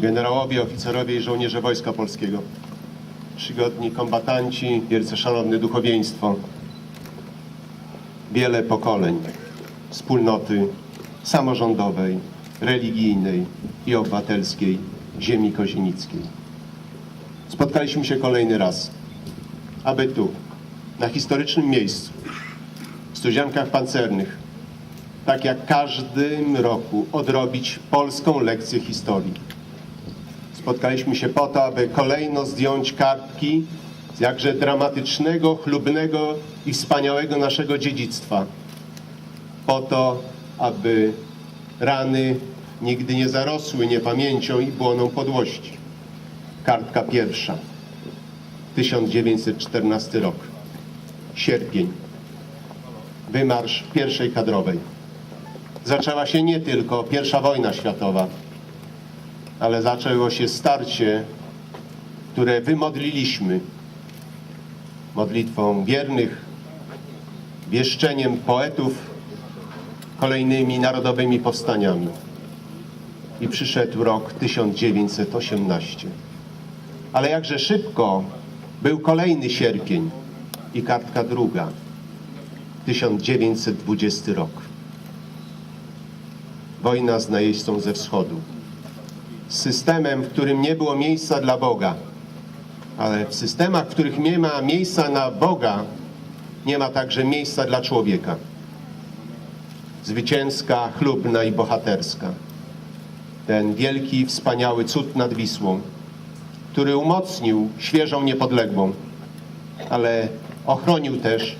generałowie, oficerowie i żołnierze Wojska Polskiego, czcigodni kombatanci, wielce szanowne duchowieństwo, wiele pokoleń wspólnoty samorządowej, religijnej i obywatelskiej ziemi kozienickiej. Spotkaliśmy się kolejny raz, aby tu, na historycznym miejscu, w Studziankach Pancernych, tak jak każdym roku, odrobić polską lekcję historii. Spotkaliśmy się po to, aby kolejno zdjąć kartki z jakże dramatycznego, chlubnego i wspaniałego naszego dziedzictwa. Po to, aby rany nigdy nie zarosły niepamięcią i błoną podłości. Kartka pierwsza. 1914 rok. Sierpień. Wymarsz pierwszej kadrowej. Zaczęła się nie tylko pierwsza wojna światowa, ale zaczęło się starcie, które wymodliliśmy modlitwą wiernych, wieszczeniem poetów, kolejnymi narodowymi powstaniami. I przyszedł rok 1918. Ale jakże szybko był kolejny sierpień i kartka druga, 1920 rok. Wojna z najeźdźcą ze wschodu. Systemem, w którym nie było miejsca dla Boga. Ale w systemach, w których nie ma miejsca na Boga, nie ma także miejsca dla człowieka. Zwycięska, chlubna i bohaterska. Ten wielki, wspaniały cud nad Wisłą, który umocnił świeżą niepodległą, ale ochronił też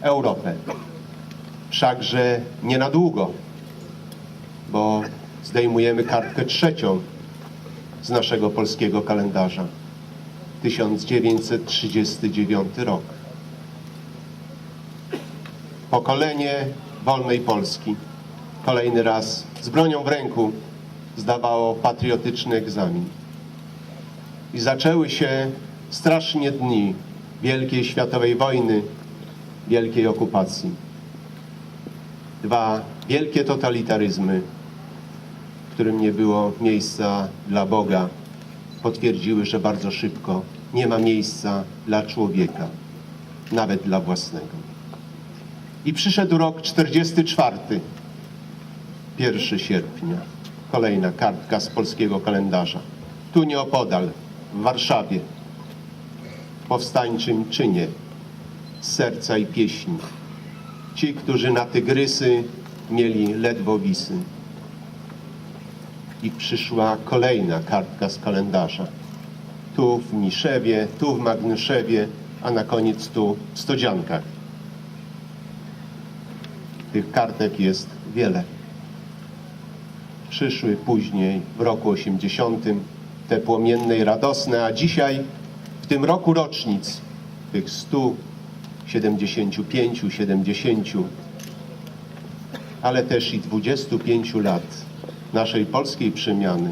Europę. Wszakże nie na długo, bo zdejmujemy kartkę trzecią z naszego polskiego kalendarza. 1939 rok. Pokolenie wolnej Polski kolejny raz z bronią w ręku zdawało patriotyczny egzamin. I zaczęły się strasznie dni Wielkiej Światowej Wojny, wielkiej okupacji. Dwa wielkie totalitaryzmy, którym nie było miejsca dla Boga, potwierdziły, że bardzo szybko nie ma miejsca dla człowieka, nawet dla własnego. I przyszedł rok 44, 1 sierpnia. Kolejna kartka z polskiego kalendarza. Tu nieopodal, w Warszawie, powstańczym czynie serca i pieśni. Ci, którzy na tygrysy mieli ledwo wisy. I przyszła kolejna kartka z kalendarza. Tu w Niszewie, tu w Magnuszewie, a na koniec tu w Stodziankach. Tych kartek jest wiele. Przyszły później, w roku 80, te płomienne i radosne, a dzisiaj, w tym roku rocznic, tych 175, 70, ale też i 25 lat naszej polskiej przemiany,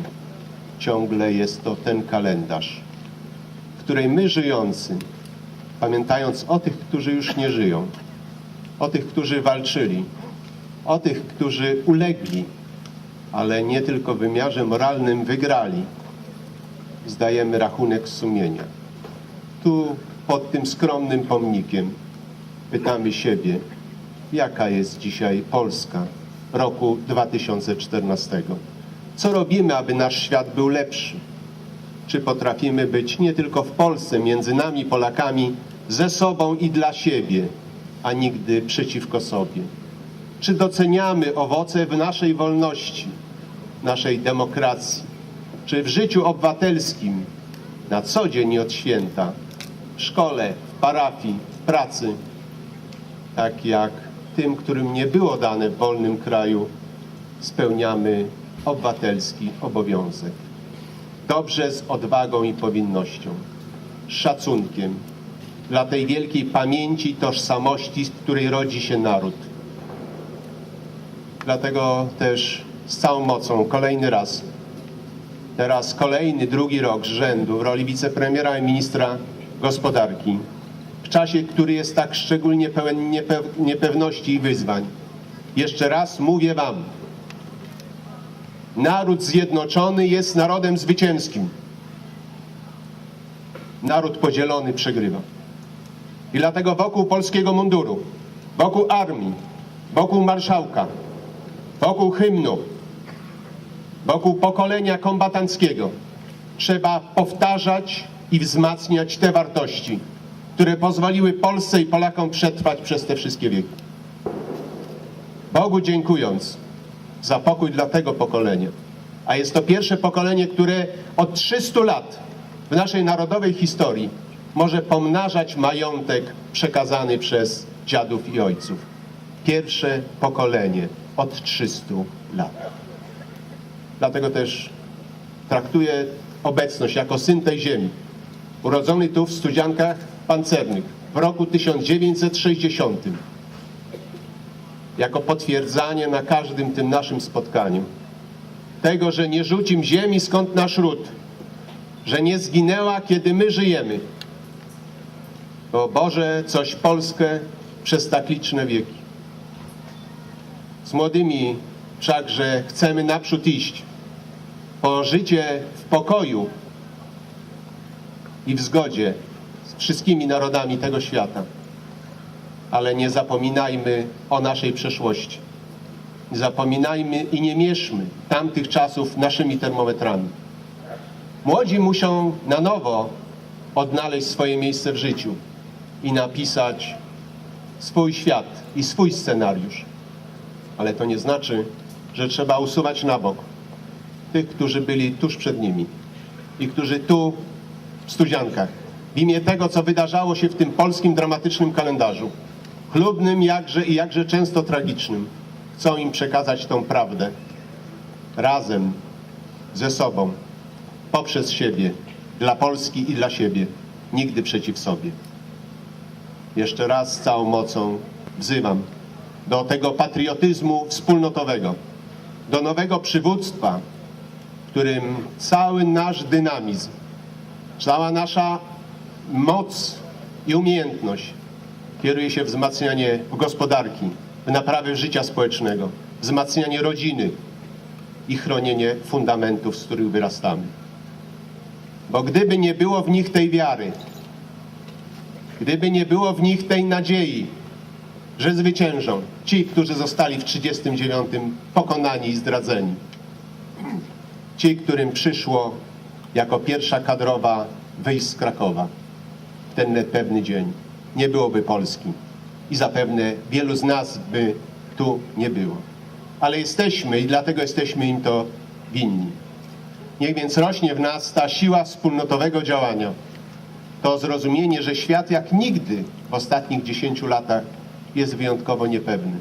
ciągle jest to ten kalendarz, w której my żyjący, pamiętając o tych, którzy już nie żyją, o tych, którzy walczyli, o tych, którzy ulegli, ale nie tylko w wymiarze moralnym wygrali, zdajemy rachunek sumienia. Tu pod tym skromnym pomnikiem pytamy siebie, jaka jest dzisiaj Polska roku 2014. Co robimy, aby nasz świat był lepszy? Czy potrafimy być nie tylko w Polsce, między nami Polakami, ze sobą i dla siebie, a nigdy przeciwko sobie? Czy doceniamy owoce w naszej wolności, naszej demokracji? Czy w życiu obywatelskim, na co dzień i od święta, w szkole, w parafii, w pracy, tak jak tym, którym nie było dane w wolnym kraju, spełniamy obywatelski obowiązek. Dobrze z odwagą i powinnością, szacunkiem dla tej wielkiej pamięci i tożsamości, z której rodzi się naród. Dlatego też z całą mocą kolejny raz, teraz kolejny, drugi rok z rzędu w roli wicepremiera i ministra gospodarki, czasie, który jest tak szczególnie pełen niepew- niepewności i wyzwań. Jeszcze raz mówię Wam, Naród zjednoczony jest narodem zwycięskim. Naród podzielony przegrywa. I dlatego wokół polskiego munduru, wokół armii, wokół marszałka, wokół hymnu, wokół pokolenia kombatanckiego trzeba powtarzać i wzmacniać te wartości, które pozwoliły Polsce i Polakom przetrwać przez te wszystkie wieki. Bogu dziękując za pokój dla tego pokolenia, a jest to pierwsze pokolenie, które od 300 lat w naszej narodowej historii może pomnażać majątek przekazany przez dziadów i ojców. Pierwsze pokolenie od 300 lat. Dlatego też traktuję obecność jako syn tej ziemi, urodzony tu w Studziankach Pancernych w roku 1960, jako potwierdzanie na każdym tym naszym spotkaniu tego, że nie rzucim ziemi skąd nasz ród, że nie zginęła, kiedy my żyjemy. Bo Boże, coś Polskę przez tak liczne wieki. Z młodymi wszakże chcemy naprzód iść, po życie w pokoju i w zgodzie wszystkimi narodami tego świata. Ale nie zapominajmy o naszej przeszłości. Nie zapominajmy i nie mieszmy tamtych czasów naszymi termometrami. Młodzi muszą na nowo odnaleźć swoje miejsce w życiu i napisać swój świat i swój scenariusz. Ale to nie znaczy, że trzeba usuwać na bok tych, którzy byli tuż przed nimi i którzy tu w Studziankach w imię tego, co wydarzało się w tym polskim dramatycznym kalendarzu, chlubnym jakże i jakże często tragicznym, chcą im przekazać tą prawdę. Razem, ze sobą, poprzez siebie, dla Polski i dla siebie, nigdy przeciw sobie. Jeszcze raz z całą mocą wzywam do tego patriotyzmu wspólnotowego, do nowego przywództwa, w którym cały nasz dynamizm, cała nasza moc i umiejętność kieruje się wzmacnianie gospodarki, w naprawę życia społecznego, wzmacnianie rodziny i chronienie fundamentów, z których wyrastamy. Bo gdyby nie było w nich tej wiary, gdyby nie było w nich tej nadziei, że zwyciężą ci, którzy zostali w 1939 pokonani i zdradzeni, ci, którym przyszło jako pierwsza kadrowa wyjść z Krakowa ten pewny dzień, nie byłoby Polski i zapewne wielu z nas by tu nie było. Ale jesteśmy i dlatego jesteśmy im to winni. Niech więc rośnie w nas ta siła wspólnotowego działania, to zrozumienie, że świat jak nigdy w ostatnich 10 latach jest wyjątkowo niepewny.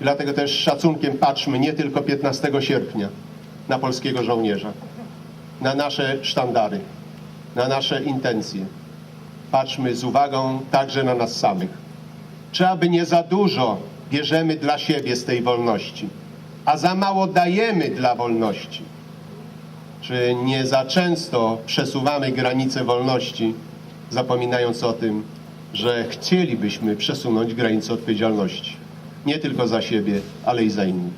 I dlatego też szacunkiem patrzmy nie tylko 15 sierpnia na polskiego żołnierza, na nasze sztandary, na nasze intencje. Patrzmy z uwagą także na nas samych. Czy aby nie za dużo bierzemy dla siebie z tej wolności, a za mało dajemy dla wolności? Czy nie za często przesuwamy granice wolności, zapominając o tym, że chcielibyśmy przesunąć granice odpowiedzialności, nie tylko za siebie, ale i za innych.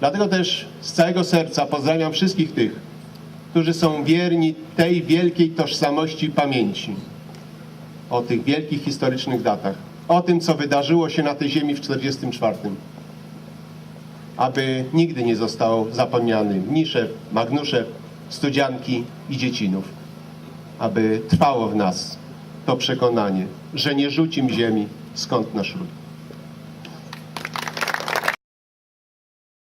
Dlatego też z całego serca pozdrawiam wszystkich tych, którzy są wierni tej wielkiej tożsamości pamięci o tych wielkich historycznych datach, o tym, co wydarzyło się na tej ziemi w 1944. Aby nigdy nie został zapomniany Mniszew, Magnuszew, Studzianki i Dziecinów. Aby trwało w nas to przekonanie, że nie rzucim ziemi, skąd nasz ród.